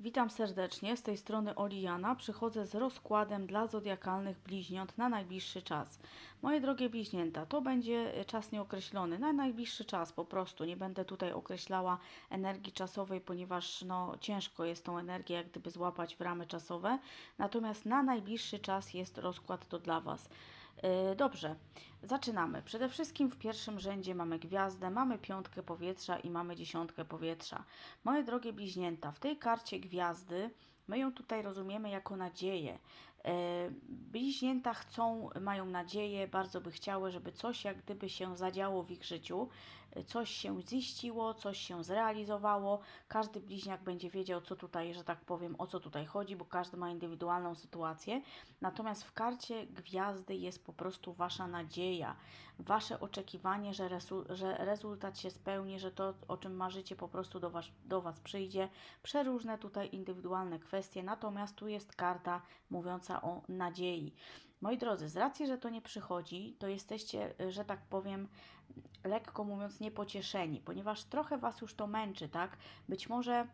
Witam serdecznie, z tej strony Oliana. Przychodzę z rozkładem dla zodiakalnych bliźniąt na najbliższy czas. Moje drogie bliźnięta, to będzie czas nieokreślony, na najbliższy czas po prostu. Nie będę tutaj określała energii czasowej, ponieważ no, ciężko jest tą energię jak gdyby złapać w ramy czasowe. Natomiast na najbliższy czas jest rozkład to dla Was. Yy, Dobrze, zaczynamy. Przede wszystkim w pierwszym rzędzie mamy gwiazdę, mamy piątkę powietrza i mamy dziesiątkę powietrza. Moje drogie bliźnięta, w tej karcie gwiazdy my ją tutaj rozumiemy jako nadzieję. Yy, Bliźnięta chcą, mają nadzieję, bardzo by chciały, żeby coś jak gdyby się zadziało w ich życiu, yy, coś się ziściło, coś się zrealizowało. Każdy bliźniak będzie wiedział, co tutaj, że tak powiem, o co tutaj chodzi, bo każdy ma indywidualną sytuację. Natomiast w karcie gwiazdy jest po prostu wasza nadzieja, wasze oczekiwanie, że, że rezultat się spełni, że to, o czym marzycie, po prostu do was, do was przyjdzie. Przeróżne tutaj indywidualne kwestie, natomiast tu jest karta mówiąca o nadziei. Moi drodzy, z racji, że to nie przychodzi, to jesteście, y, że tak powiem, lekko mówiąc, niepocieszeni, ponieważ trochę was już to męczy, tak? Być może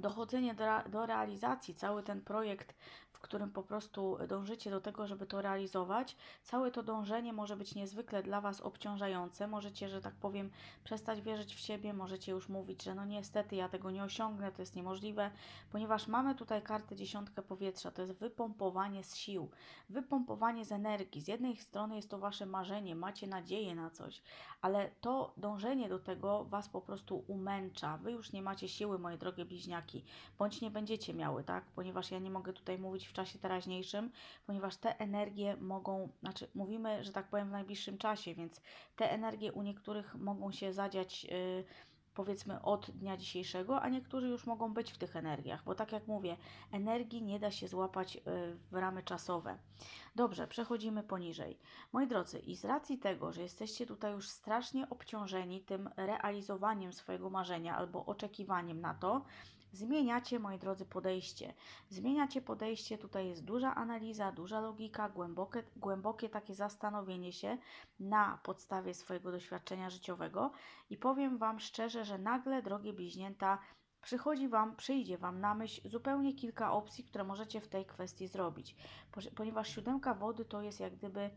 dochodzenie do, do realizacji, cały ten projekt, w którym po prostu dążycie do tego, żeby to realizować, całe to dążenie może być niezwykle dla Was obciążające. Możecie, że tak powiem, przestać wierzyć w siebie, możecie już mówić, że no niestety ja tego nie osiągnę, to jest niemożliwe, ponieważ mamy tutaj kartę dziesiątkę powietrza, to jest wypompowanie z sił, wypompowanie z energii. Z jednej strony jest to Wasze marzenie, macie nadzieję na coś, ale to dążenie do tego Was po prostu umęcza. Wy już nie macie siły, moje drogie bliźniaki, bądź nie będziecie miały, tak? Ponieważ ja nie mogę tutaj mówić w czasie teraźniejszym, ponieważ te energie mogą, znaczy mówimy, że tak powiem w najbliższym czasie, więc te energie u niektórych mogą się zadziać. Yy, powiedzmy od dnia dzisiejszego, a niektórzy już mogą być w tych energiach, bo tak jak mówię, energii nie da się złapać y, w ramy czasowe. Dobrze, przechodzimy poniżej. Moi drodzy, i z racji tego, że jesteście tutaj już strasznie obciążeni tym realizowaniem swojego marzenia albo oczekiwaniem na to, zmieniacie, moi drodzy, podejście. Zmieniacie podejście, tutaj jest duża analiza, duża logika, głębokie, głębokie takie zastanowienie się na podstawie swojego doświadczenia życiowego i powiem Wam szczerze, że nagle, drogie bliźnięta, przychodzi Wam, przyjdzie Wam na myśl zupełnie kilka opcji, które możecie w tej kwestii zrobić, ponieważ siódemka wody to jest jak gdyby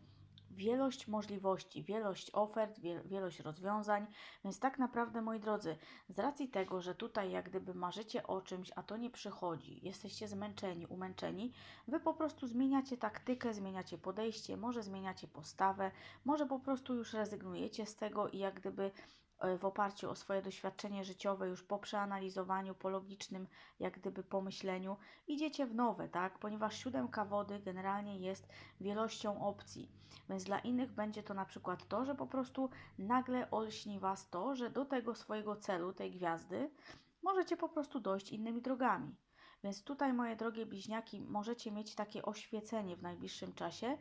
wielość możliwości, wielość ofert, wie- wielość rozwiązań, więc tak naprawdę, moi drodzy, z racji tego, że tutaj jak gdyby marzycie o czymś, a to nie przychodzi, jesteście zmęczeni, umęczeni, wy po prostu zmieniacie taktykę, zmieniacie podejście, może zmieniacie postawę, może po prostu już rezygnujecie z tego i jak gdyby w oparciu o swoje doświadczenie życiowe, już po przeanalizowaniu, po logicznym jak gdyby pomyśleniu, idziecie w nowe, tak? Ponieważ siódemka wody generalnie jest wielością opcji. Więc dla innych będzie to na przykład to, że po prostu nagle olśni Was to, że do tego swojego celu, tej gwiazdy, możecie po prostu dojść innymi drogami. Więc tutaj, moje drogie bliźniaki, możecie mieć takie oświecenie w najbliższym czasie.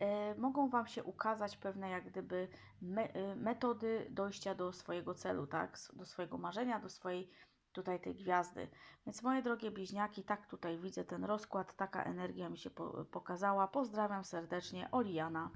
E, mogą Wam się ukazać pewne jak gdyby e, metody dojścia do swojego celu, tak? Do swojego marzenia, do swojej tutaj tej gwiazdy. Więc moje drogie bliźniaki, tak tutaj widzę ten rozkład, taka energia mi się po, pokazała. Pozdrawiam serdecznie, Oliana.